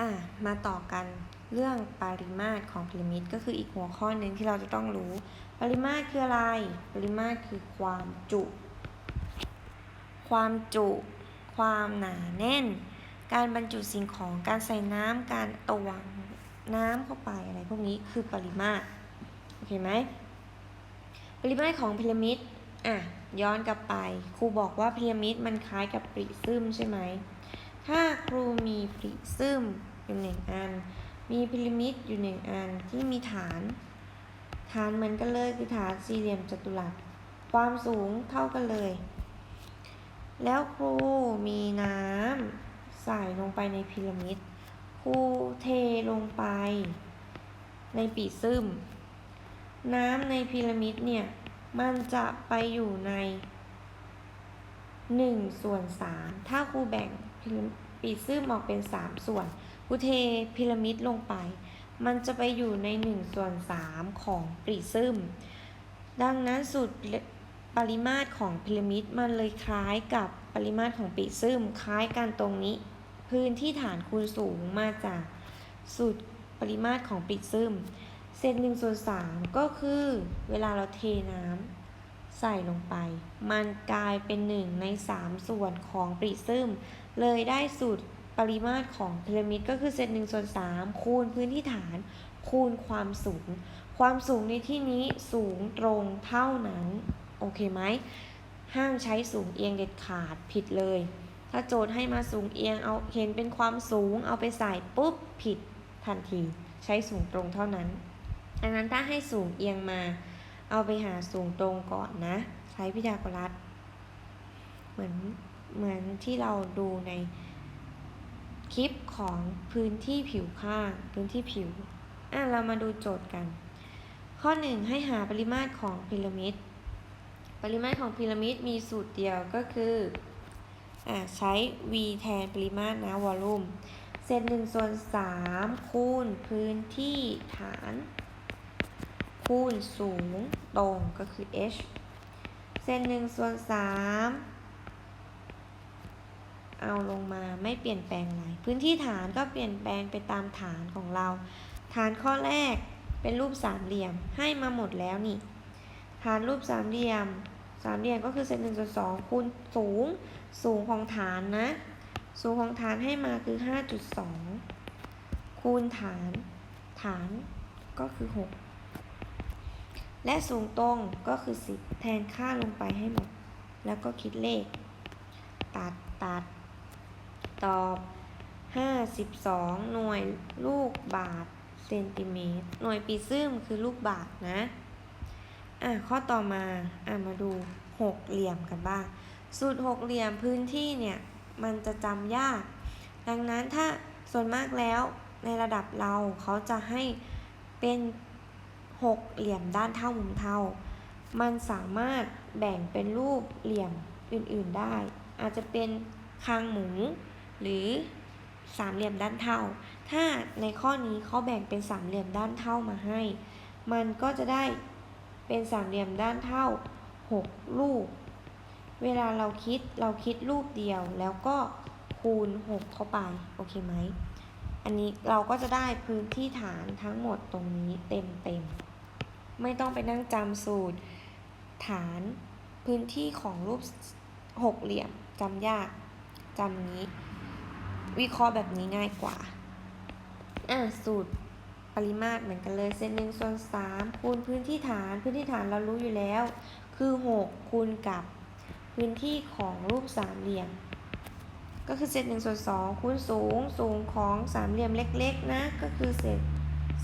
อะมาต่อกันเรื่องปริมาตรของพีระมิดก็คืออีกหัวข้อหนึ่งที่เราจะต้องรู้ ปริมาตรคืออะไร ปริมาตรคือความจุ ความจุ ความหนาแน่น การบรรจุสิ่งของ การใส่น้ำการตวงน้ำเข้าไปอะไรพวกนี้คือปริมาตร โอเคไหม ปริมาตรของพีระมิด อะ ย้อนกลับไป ครูบอกว่าพีระมิดมันคล้ายกับปริซึมใช่ไหม ถ้าครูมีปริซึมอยู่หนึ่งอัน มีพีระมิดอยู่หนึ่งอันที่มีฐาน ฐานเหมือนกันเลยคือฐานสี่เหลี่ยมจัตุรัส ความสูงเท่ากันเลย แล้วครูมีน้ำใส่ลงไปในพีระมิด ครูเทลงไป ในปีซึม น้ำในพีระมิดเนี่ย มันจะไปอยู่ในหนึ่งส่วนสามถ้าครูแบ่ง ปีซึมออกเป็นสามส่วนครูเทพีระมิดลงไป มันจะไปอยู่ในหนึ่งส่วนสามของปริซึม ดังนั้นสูตรปริมาตรของพีระมิดมันเลยคล้ายกับปริมาตรของปริซึมคล้ายกันตรงนี้ พื้นที่ฐานคูณสูงมาจากสูตรปริมาตรของปริซึม เศษหนึ่งส่วนสามก็คือเวลาเราเทน้ำใส่ลงไป มันกลายเป็นหนึ่งในสามส่วนของปริซึม เลยได้สูตรปริมาตรของพีระมิดก็คือเศษหนึ่งส่วนสามคูณพื้นที่ฐาน คูณความสูง ความสูงในที่นี้สูงตรงเท่านั้น โอเคไหมห้ามใช้สูงเอียงเด็ดขาดผิดเลย ถ้าโจทย์ให้มาสูงเอียงเอาเห็นเป็นความสูงเอาไปใส่ปุ๊บผิดทันที ใช้สูงตรงเท่านั้นดังนั้นถ้าให้สูงเอียงมา เอาไปหาสูงตรงก่อนนะ ใช้พิทาโกรัสเหมือน เหมือนที่เราดูในคลิปของพื้นที่ผิวข้างพื้นที่ผิว อะเรามาดูโจทย์กัน ข้อ 1 ให้หาปริมาตรของพีระมิด ปริมาตรของพีระมิดมีสูตรเดียวก็คืออะใช้ v แทนปริมาตรนะวอลลุ่มเศษหนึ่งส่วนสามคูณพื้นที่ฐาน คูณสูงตรงก็คือ h เศษหนึ่งส่วนสาม เอาลงมาไม่เปลี่ยนแปลงอะไรพื้นที่ฐานก็เปลี่ยนแปลงไปตามฐานของเรา ฐานข้อแรกเป็นรูปสามเหลี่ยมให้มาหมดแล้วนี่ ฐานรูปสามเหลี่ยมสามเหลี่ยมก็คือเศษหนึ่งส่วนสองคูณสูงสูงของฐานนะ สูงของฐานให้มาคือห้าจุดสองคูณฐาน ฐานก็คือหกและสูงตรงก็คือสิบแทนค่าลงไปให้หมด แล้วก็คิดเลข ตัดตัด ตอบ 52 หน่วยลูกบาทเซนติเมตร หน่วยปีซึมคือลูกบาทนะ อะข้อต่อมา อะมาดูหกเหลี่ยมกันบ้าง สูตรหกเหลี่ยมพื้นที่เนี่ยมันจะจำยาก ดังนั้นถ้าส่วนมากแล้วในระดับเราเขาจะให้เป็นหกเหลี่ยมด้านเท่ามุมเท่า มันสามารถแบ่งเป็นรูปเหลี่ยมอื่นๆได้ อาจจะเป็นคางหมู หรือสามเหลี่ยมด้านเท่า ถ้าในข้อนี้เขาแบ่งเป็นสามเหลี่ยมด้านเท่ามาให้ มันก็จะได้เป็นสามเหลี่ยมด้านเท่าหกรูป เวลาเราคิดเราคิดรูปเดียวแล้วก็คูณหกเข้าไป โอเคไหม อันนี้เราก็จะได้พื้นที่ฐานทั้งหมดตรงนี้เต็มเต็ม ไม่ต้องไปนั่งจำสูตร ฐานพื้นที่ของรูปหกเหลี่ยมจำยากจำนี้ วิเคราะห์แบบนี้ง่ายกว่าอะสูตรปริมาตรเหมือนกันเลยเซนหนึ่งส่วนสามคูณพื้นที่ฐานพื้นที่ฐานเรารู้อยู่แล้ว คือหกคูณกับพื้นที่ของรูปสามเหลี่ยม ก็คือเศษหนึ่งส่วนสองคูณสูงสูงของสามเหลี่ยมเล็ก ๆ นะ ก็คือเศษ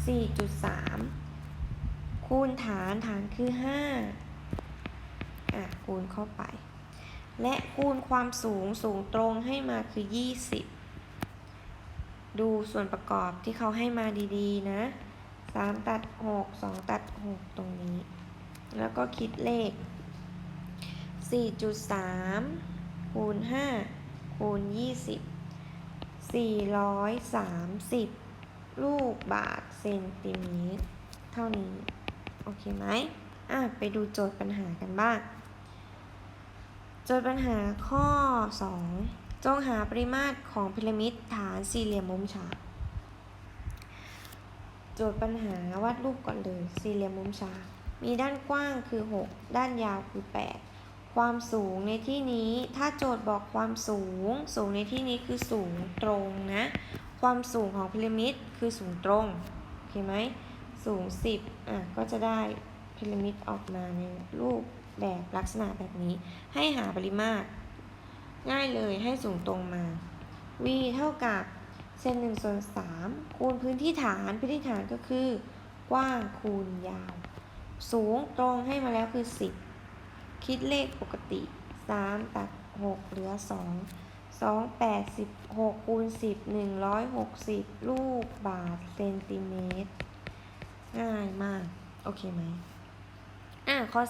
สี่จุดสามคูณฐานฐานคือห้าอะคูณเข้าไป และคูณความสูงสูงตรงให้มาคือ20 ดูส่วนประกอบที่เขาให้มาดีๆ นะ3ตัด6 2ตัด6ตรงนี้ แล้วก็คิดเลข 4.3 คูณ 5 คูณ 20 430 ลูกบาทเซนติเมตร เท่านี้ โอเคไหมอะ ไปดูโจทย์ปัญหากันบ้าง โจทย์ปัญหาข้อ 2 จงหาปริมาตรของพีระมิดฐานสี่เหลี่ยมมุมฉากโจทย์ปัญหาวาดรูปก่อนเลย สี่เหลี่ยมมุมฉากมีด้านกว้างคือ 6 ด้านยาวคือ 8 ความสูงในที่นี้ถ้าโจทย์บอกความสูง สูงในที่นี้คือสูงตรงนะ ความสูงของพีระมิดคือสูงตรงโอเคไหมสูง 10อะก็จะได้พีระมิดออกมาในรูปแบบลักษณะแบบนี้ ให้หาปริมาตร ง่ายเลยให้สูงตรงมา v เท่ากับเส้นหนึ่งส่วนสามคูณพื้นที่ฐานพื้นที่ฐานก็คือกว้างคูณยาว สูงตรงให้มาแล้วคือ 10 คิดเลขปกติ 3 ตัด 6 เหลือ 2 2 8 16คูณ10 160 ลูกบาทเซนติเมตร ง่ายมาก โอเคไหมอะข้อ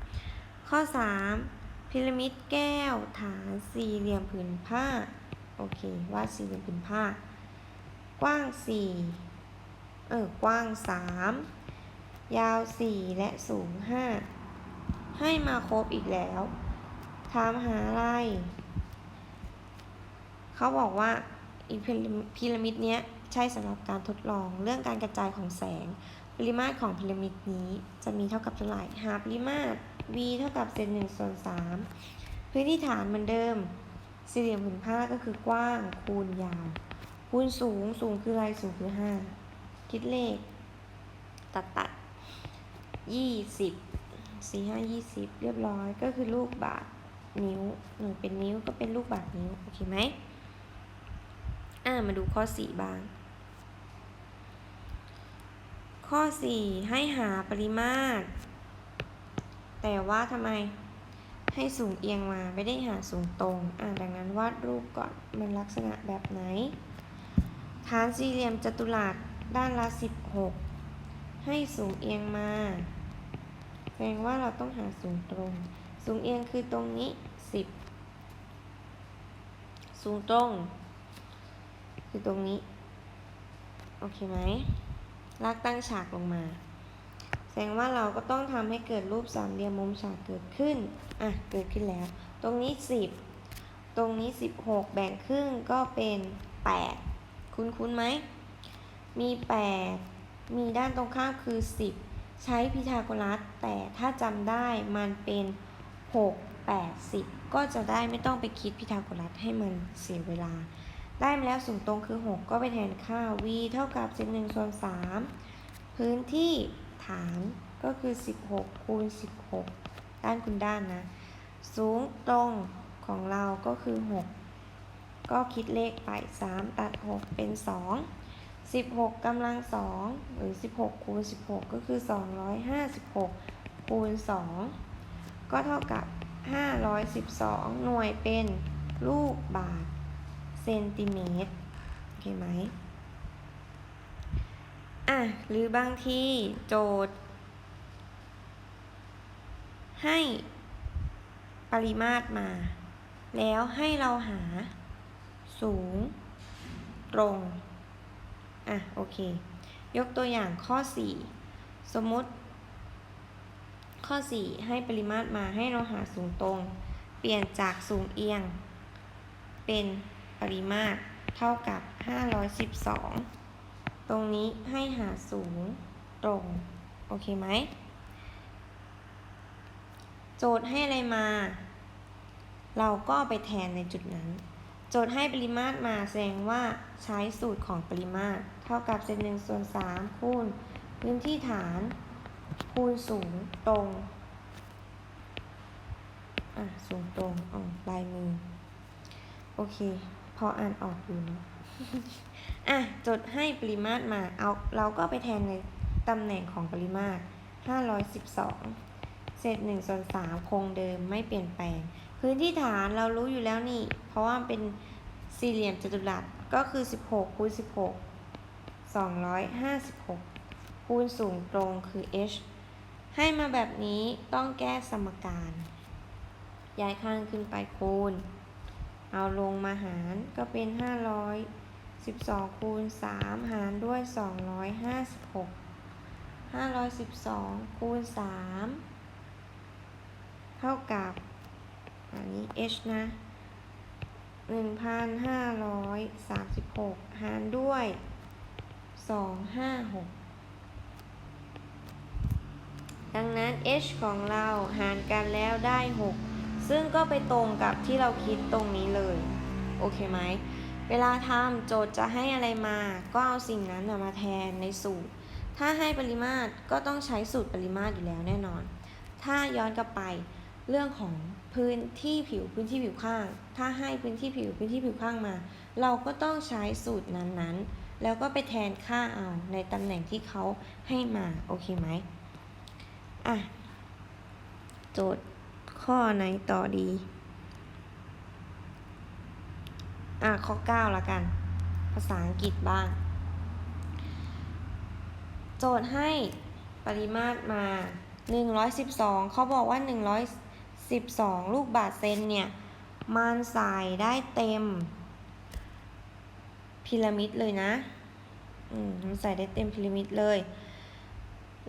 3 ข้อ 3 พีระมิดแก้วฐานสี่เหลี่ยมผืนผ้า โอเควาดสี่เหลี่ยมผืนผ้า กว้าง4เออกว้าง3ยาว4และสูง5ให้มาครบอีกแล้วถามหาอะไร เขาบอกว่าอีพีระมิดเนี้ยใช่สำหรับการทดลองเรื่องการกระจายของแสง ปริมาตรของพีระมิดนี้จะมีเท่ากับเท่าไหร่หาปริมาตร v เท่ากับเศษหนึ่งส่วนสามพื้นที่ฐานเหมือนเดิม สี่เหลี่ยมผืนผ้าก็คือกว้างคูณยาว คูณสูงสูงคืออะไรสูงคือห้าคิดเลข ตัดตัดยี่สิบสี่ห้ายี่สิบเรียบร้อยก็คือลูกบาทนิ้วหนึ่งเป็นนิ้วก็เป็นลูกบาทนิ้ว โอเคไหมอ่ามาดูข้อสี่บ้าง ข้อสี่ให้หาปริมาตร แต่ว่าทำไมให้สูงเอียงมาไม่ได้หาสูงตรง อ่าดังนั้นวาดรูปก่อนมันลักษณะแบบไหน ฐานสี่เหลี่ยมจัตุรัสด้านละ 16 ให้สูงเอียงมา แสดงว่าเราต้องหาสูงตรง สูงเอียงคือตรงนี้ 10 สูงตรง คือตรงนี้ โอเคไหมลากตั้งฉากลงมา แสดงว่าเราก็ต้องทำให้เกิดรูปสามเหลี่ยมมุมฉากเกิดขึ้น อะ เกิดขึ้นแล้ว ตรงนี้ 10 ตรงนี้ 16 แบ่งครึ่งก็เป็น 8 คุ้นคุ้นไหม มี 8 มีด้านตรงข้ามคือ 10 ใช้พีทาโกรัส แต่ถ้าจำได้มันเป็น 6 8 10 ก็จะได้ไม่ต้องไปคิดพีทาโกรัสให้มันเสียเวลา ได้มาแล้วสูงตรงคือ 6 ก็ไปแทนค่า v เท่ากับ1ส่วน3พื้นที่ ฐานก็คือ 16 คูณ 16 ด้านคุณด้านนะ สูงตรงของเราก็คือ 6 ก็คิดเลขไป 3 ตัด 6 เป็น 2 16กำลัง 2 หรือ 16 คูณ 16 ก็คือ 256 คูณ 2 ก็เท่ากับ 512 หน่วยเป็นลูกบาทเซนติเมตร โอเคไหม อะหรือบางทีโจทย์ ให้ปริมาตรมา แล้วให้เราหา สูง ตรง อะ โอเค ยกตัวอย่างข้อ 4 สมมติ ข้อ 4 ให้ปริมาตรมาให้เราหาสูงตรง เปลี่ยนจากสูงเอียง เป็นปริมาตรเท่ากับ 512 ตรงนี้ให้หาสูงตรง โอเคไหม โจทย์ให้อะไรมา เราก็ไปแทนในจุดนั้น โจทย์ให้ปริมาตรมาแสดงว่าใช้สูตรของปริมาตร เท่ากับเศษหนึ่งส่วนสามคูณพื้นที่ฐาน คูณสูงตรงอะสูงตรงอ๋อลายมือ โอเค พออ่านออกอยู่เนอะ อะจดให้ปริมาตรมาเอาเราก็ไปแทนในตำแหน่งของปริมาตร 512 เศษ1ส่วน3คงเดิมไม่เปลี่ยนแปลง พื้นที่ฐานเรารู้อยู่แล้วนี่ เพราะว่าเป็นสี่เหลี่ยมจัตุรัสก็คือ 16คูณ16 256 คูณสูงตรงคือ h ให้มาแบบนี้ต้องแก้สมการ ย้ายข้างขึ้นไปคูณ เอาลงมาหารก็เป็น 12 คูณ 3 หารด้วย 256 512 คูณ 3 เท่ากับ อันนี้ h นะ 1,536 หารด้วย 256 ดังนั้น h ของเราหารกันแล้วได้ 6 ซึ่งก็ไปตรงกับที่เราคิดตรงนี้เลย โอเคไหม เวลาทำโจทย์จะให้อะไรมาก็เอาสิ่งนั้นมาแทนในสูตร ถ้าให้ปริมาตรก็ต้องใช้สูตรปริมาตรอยู่แล้วแน่นอน ถ้าย้อนกลับไปเรื่องของพื้นที่ผิวพื้นที่ผิวข้าง ถ้าให้พื้นที่ผิวพื้นที่ผิวข้างมา เราก็ต้องใช้สูตรนั้นๆ แล้วก็ไปแทนค่าเอาในตำแหน่งที่เขาให้มาโอเคไหมอะโจทย์ข้อไหนต่อดี อะข้อ9ละกัน ภาษาอังกฤษบ้าง โจทย์ให้ปริมาตรมา 112 เขาบอกว่า 112 ลูกบาศก์เซนเนี่ย มันใส่ได้เต็ม พีระมิดเลยนะ อืมมันใส่ได้เต็มพีระมิดเลย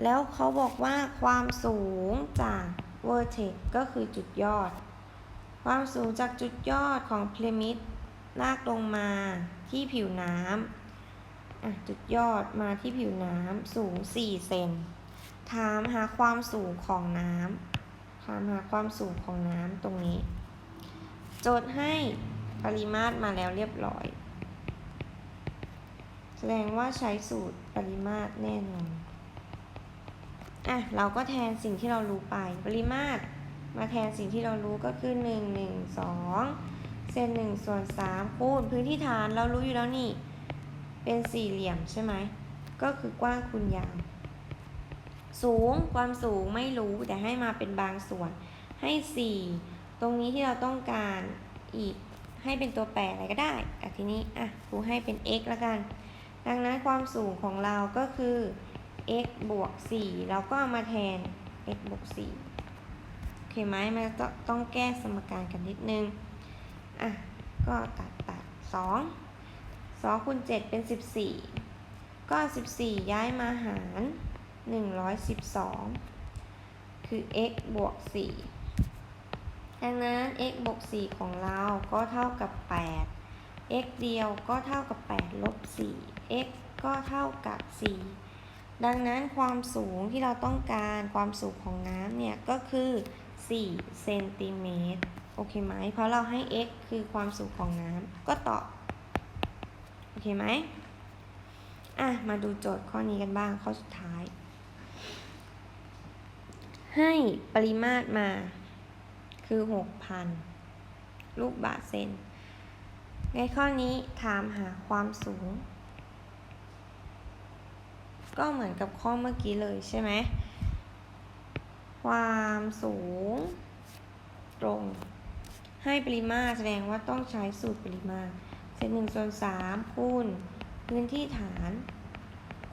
แล้วเขาบอกว่าความสูงจาก vertex ก็คือจุดยอด ความสูงจากจุดยอดของพีระมิด ลากลงมาที่ผิวน้ำจุดยอดมาที่ผิวน้ำสูง 4 เซน ถามหาความสูงของน้ำถามหาความสูงของน้ำตรงนี้ โจทย์ให้ปริมาตรมาแล้วเรียบร้อย แสดงว่าใช้สูตรปริมาตรแน่นอนอะเราก็แทนสิ่งที่เรารู้ไป ปริมาตรมาแทนสิ่งที่เรารู้ก็คือ 1 1 2 เซน1ส่วน3คูณพื้นที่ฐานเรารู้อยู่แล้วนี่ เป็นสี่เหลี่ยมใช่ไหม ก็คือกว้างคูณยาว สูงความสูงไม่รู้แต่ให้มาเป็นบางส่วน ให้4ตรงนี้ที่เราต้องการอีกให้เป็นตัวแปรอะไรก็ได้อะทีนี้อะครูให้เป็น x แล้วกัน ดังนั้นความสูงของเราก็คือ x บวก 4 เราก็เอามาแทน x บวก 4 โอเคไหมมันจะต้องแก้สมการกันนิดนึง อะ ก็ตัดตัด2 2คูณ7เป็น14ก็14ย้ายมาหาร112คือ x บวก4ดังนั้น x บวก4ของเราก็เท่ากับ8 x เดียวก็เท่ากับ8ลบ4 x ก็เท่ากับ4ดังนั้นความสูงที่เราต้องการความสูงของน้ำเนี่ย ก็คือ 4 เซนติเมตร เคไหม เพราะเราให้ x คือความสูงของน้ำก็ตอบ โอเคไหมอะ มาดูโจทย์ข้อนี้กันบ้าง ข้อสุดท้าย ให้ปริมาตรมาคือ 6,000 ลูกบาศก์เซน ในข้อนี้ถามหาความสูง ก็เหมือนกับข้อเมื่อกี้เลยใช่ไหม ความสูงตรง ให้ปริมาตรแสดงว่าต้องใช้สูตรปริมาตรเศษหนึ่งส่วนสามคูณ พื้นที่ฐาน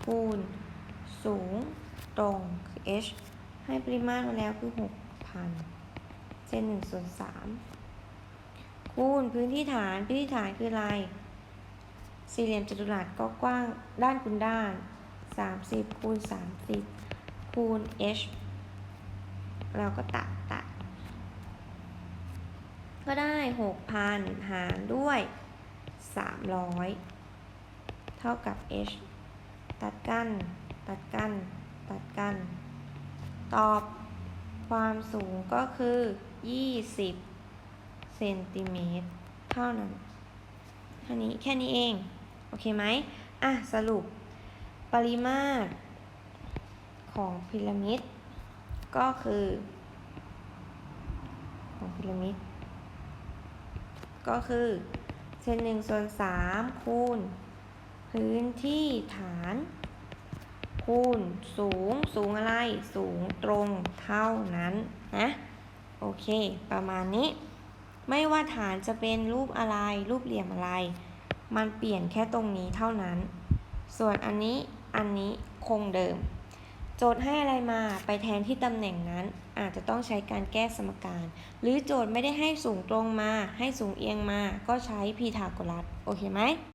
คูณ สูง ตรงคือ h ให้ปริมาตรมาแล้วคือ 6,000เศษหนึ่งส่วนสามคูณพื้นที่ฐานพื้นที่ฐานคืออะไรสี่เหลี่ยมจัตุรัสก็กว้างด้านคูณด้าน 30คูณ30คูณ h เราก็ตัดตัด ก็ได้ 6,000 หารด้วย 300 เท่ากับ h ตัดกัน ตัดกัน ตัดกัน ตอบความสูงก็คือ 20 เซนติเมตร เท่านั้นเท่านี้แค่นี้เอง โอเคไหมอะ สรุป ปริมาตรของพีระมิด ก็คือ ของพีระมิด ก็คือเศษหนึ่งส่วนสามคูณ พื้นที่ฐาน คูณสูงสูงอะไร สูงตรงเท่านั้นนะโอเค ประมาณนี้ ไม่ว่าฐานจะเป็นรูปอะไร รูปเหลี่ยมอะไร มันเปลี่ยนแค่ตรงนี้เท่านั้น ส่วนอันนี้อันนี้คงเดิม โจทย์ให้อะไรมาไปแทนที่ตำแหน่งนั้น อาจจะต้องใช้การแก้สมการ หรือโจทย์ไม่ได้ให้สูงตรงมา ให้สูงเอียงมา ก็ใช้พีทาโกรัส โอเคไหม